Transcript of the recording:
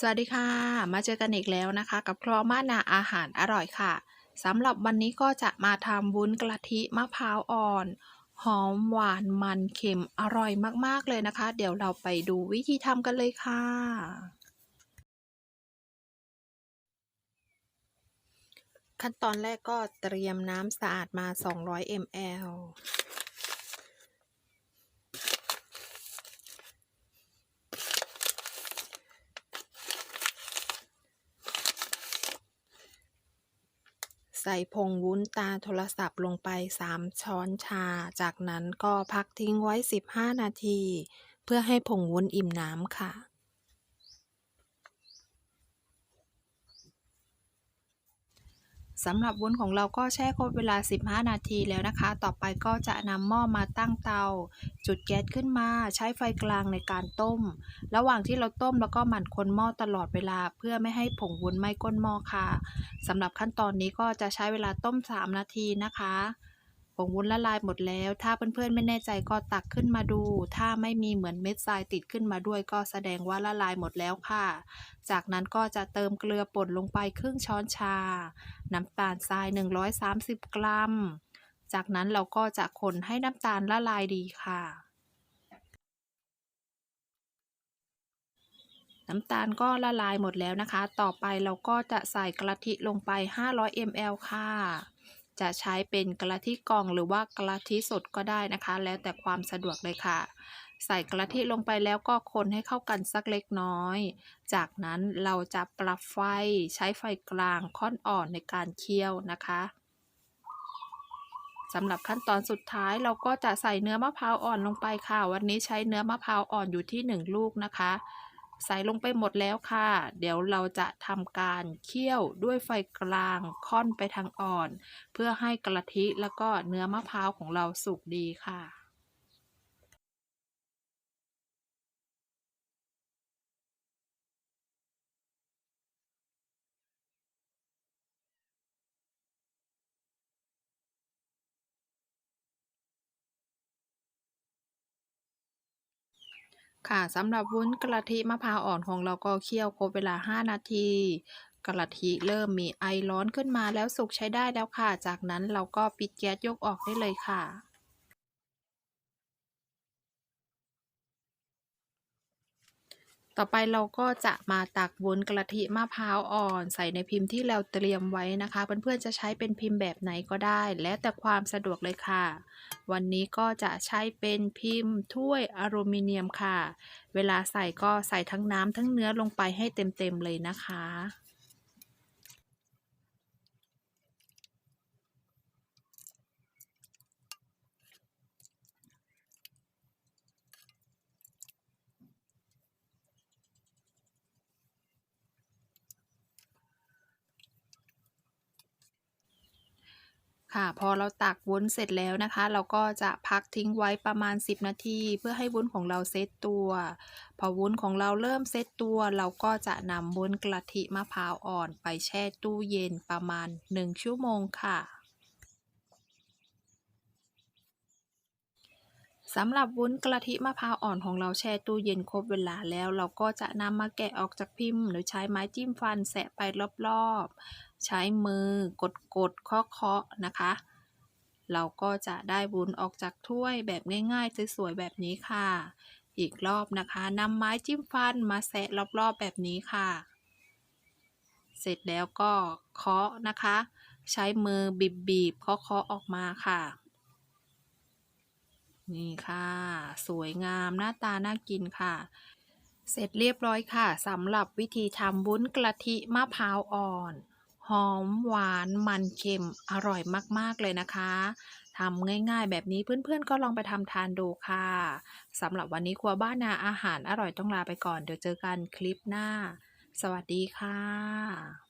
สวัสดีค่ะ มาเจอกันอีกแล้วนะคะ กับครัวมานาอาหารอร่อยค่ะสำหรับวันนี้ก็จะมาทำวุ้นกะทิมะพร้าวอ่อน หอมหวานมันเค็มอร่อยมากๆเลยนะคะ เดี๋ยวเราไปดูวิธีทำกันเลยค่ะ ขั้นตอนแรกก็เตรียมน้ำสะอาดมา 200 ml ใส่ผงวุ้นตาโทรศัพท์ลงไป 3 ช้อนชา จากนั้นก็พักทิ้งไว้ 15 นาที เพื่อให้ผงวุ้นอิ่มน้ำค่ะ สำหรับวุ้นของเราก็แช่ครบเวลา 15 นาทีแล้วนะคะ ต่อไปก็จะนำหม้อมาตั้งเตา จุดแก๊สขึ้นมา ใช้ไฟกลางในการต้ม ระหว่างที่เราต้มแล้วก็หมั่นคนหม้อตลอดเวลา เพื่อไม่ให้ผงวุ้นไหม้ก้นหม้อค่ะสำหรับขั้นตอนนี้ก็จะใช้เวลาต้ม 3 นาทีนะคะ ผงวุ้นละลายหมดแล้ว ถ้าเพื่อนๆไม่แน่ใจก็ตักขึ้นมาดู ถ้าไม่มีเหมือนเม็ดทรายติดขึ้นมาด้วยก็แสดงว่าละลายหมดแล้วค่ะ จากนั้นก็จะเติมเกลือป่นลงไปครึ่งช้อนชา น้ำตาลทราย 130 กรัม จากนั้นเราก็จะคนให้น้ำตาลละลายดีค่ะน้ำตาลก็ละลายหมดแล้วนะคะ ต่อไปเราก็จะใส่กะทิลงไป 500 ml ค่ะ จะใช้เป็นกะทิกล่องหรือว่ากะทิสดก็ได้นะคะ แล้วแต่ความสะดวกเลยค่ะ ใส่กะทิลงไปแล้วก็คนให้เข้ากันสักเล็กน้อย จากนั้นเราจะปรับไฟใช้ไฟกลางค่อนอ่อนในการเคี่ยวนะคะสำหรับขั้นตอนสุดท้ายเราก็จะใส่เนื้อมะพร้าวอ่อนลงไปค่ะ วันนี้ใช้เนื้อมะพร้าวอ่อนอยู่ที่ 1 ลูกนะคะ ใส่ลงไปหมดแล้วค่ะ เดี๋ยวเราจะทำการเคี่ยวด้วยไฟกลางค่อนไปทางอ่อน เพื่อให้กะทิแล้วก็เนื้อมะพร้าวของเราสุกดีค่ะ ค่ะสำหรับวุ้นกะทิมะพร้าวอ่อนของเราก็เคี่ยวครบเวลา 5 นาทีกะทิเริ่มมีไอร้อนขึ้นมาแล้วสุกใช้ได้แล้วค่ะ จากนั้นเราก็ปิดแก๊สยกออกได้เลยค่ะ ต่อไปเราก็จะมาตักวุ้นกะทิมะพร้าวอ่อน ใส่ในพิมพ์ที่เราเตรียมไว้นะคะ เพื่อนๆจะใช้เป็นพิมพ์แบบไหนก็ได้ แล้วแต่ความสะดวกเลยค่ะ วันนี้ก็จะใช้เป็นพิมพ์ถ้วยอลูมิเนียมค่ะ เวลาใส่ก็ใส่ทั้งน้ำทั้งเนื้อลงไปให้เต็มๆเลยนะคะ ค่ะพอเราตักวุ้นเสร็จแล้วนะคะ เราก็จะพักทิ้งไว้ประมาณ 10 นาที เพื่อให้วุ้นของเราเซตตัว พอวุ้นของเราเริ่มเซตตัว เราก็จะนำวุ้นกะทิมะพร้าวอ่อนไปแช่ตู้เย็นประมาณ 1 ชั่วโมงค่ะสำหรับวุ้นกะทิมะพร้าวอ่อนของเราแช่ตู้เย็นครบเวลาแล้ว เราก็จะนำมาแกะออกจากพิมพ์ หรือใช้ไม้จิ้มฟันแสะไปรอบๆ ใช้มือกดกดเคาะๆนะคะ เราก็จะได้วุ้นออกจากถ้วยแบบง่ายๆสวยๆแบบนี้ค่ะ อีกรอบนะคะนำไม้จิ้มฟันมาแสะรอบๆแบบนี้ค่ะ เสร็จแล้วก็เคาะนะคะ ใช้มือบีบๆเคาะๆออกมาค่ะนี่ค่ะ สวยงามหน้าตาน่ากินค่ะ เสร็จเรียบร้อยค่ะสำหรับวิธีทำวุ้นกะทิมะพร้าวอ่อน หอมหวานมันเค็มอร่อยมาก ๆ เลยนะคะทำง่ายๆ แบบนี้เพื่อนๆ ก็ลองไปทำทานดูค่ะสำหรับวันนี้ครัวบ้านนาอาหารอร่อยต้องลาไปก่อน เดี๋ยวเจอกันคลิปหน้า สวัสดีค่ะ